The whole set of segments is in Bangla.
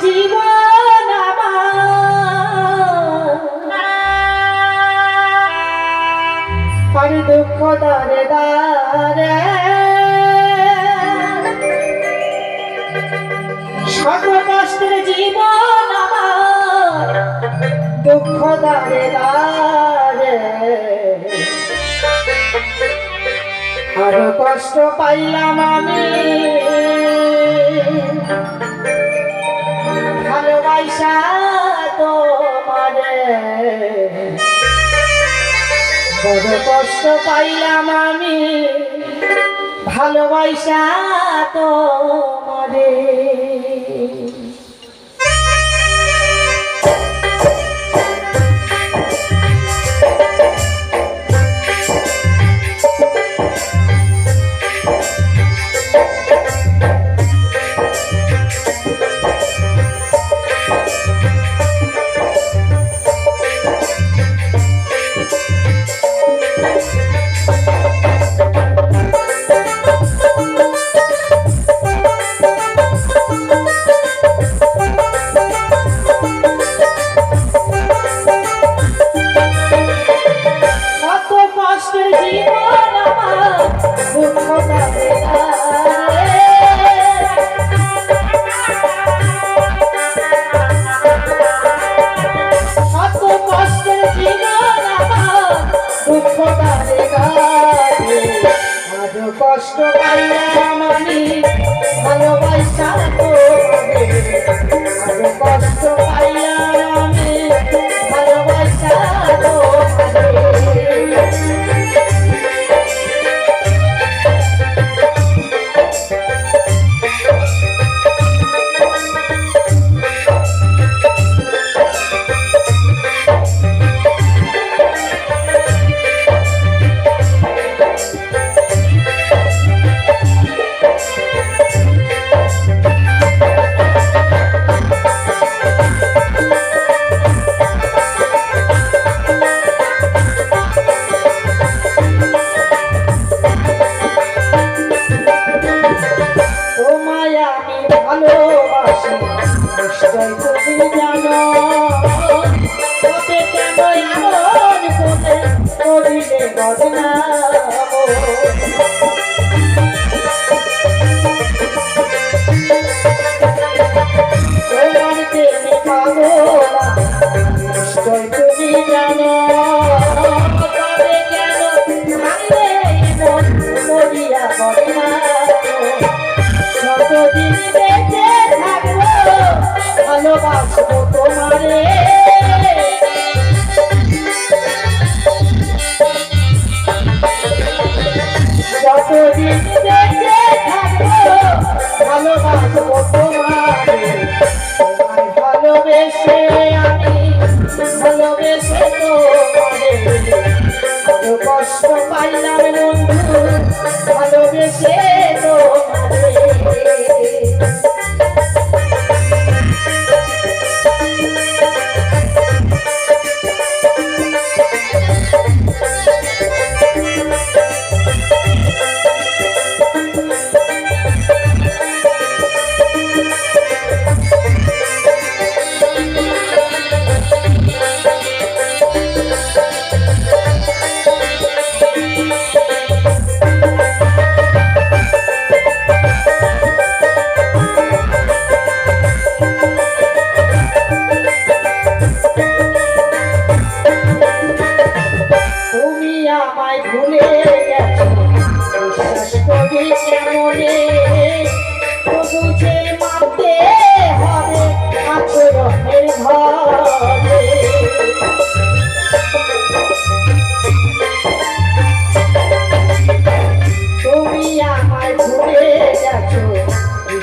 জীবন আমার। দুঃখ দরে কষ্টের জীবন আমার। দুঃখ দারে আরও কষ্ট পাইলাম আমি। ভালোবাসা তোমারে বড় কষ্ট পাইলাম আমি ভালোবাসা তোমারে কষ্ট পাইলাম আমি ভালোবাসা তো কষ্ট পাইলাম জানো পাইলাম বন্ধু ভালোবেসে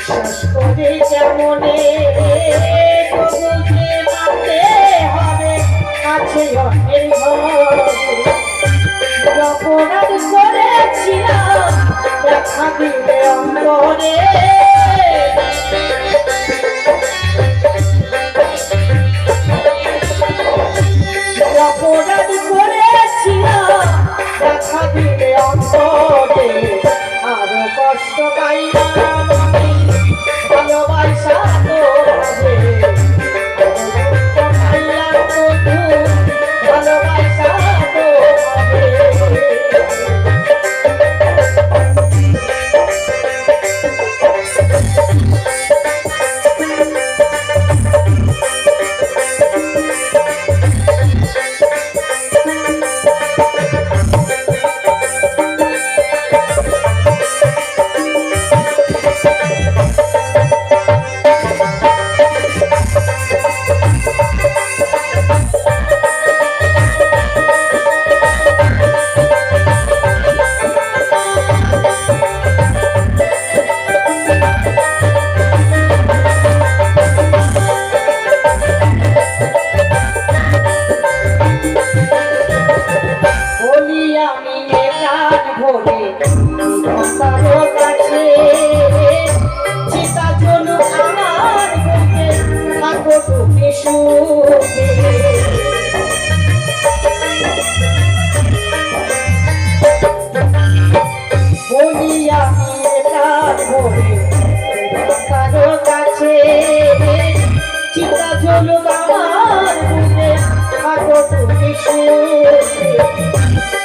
বিশ্বাস করি কেমনে তবু যে মানতে হবে আছে অনেক অপরাধ করেছিলাম দেখা দিলে অন্তরে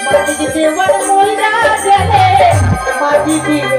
মাটি দেওয়ার গেলে মাটি দিও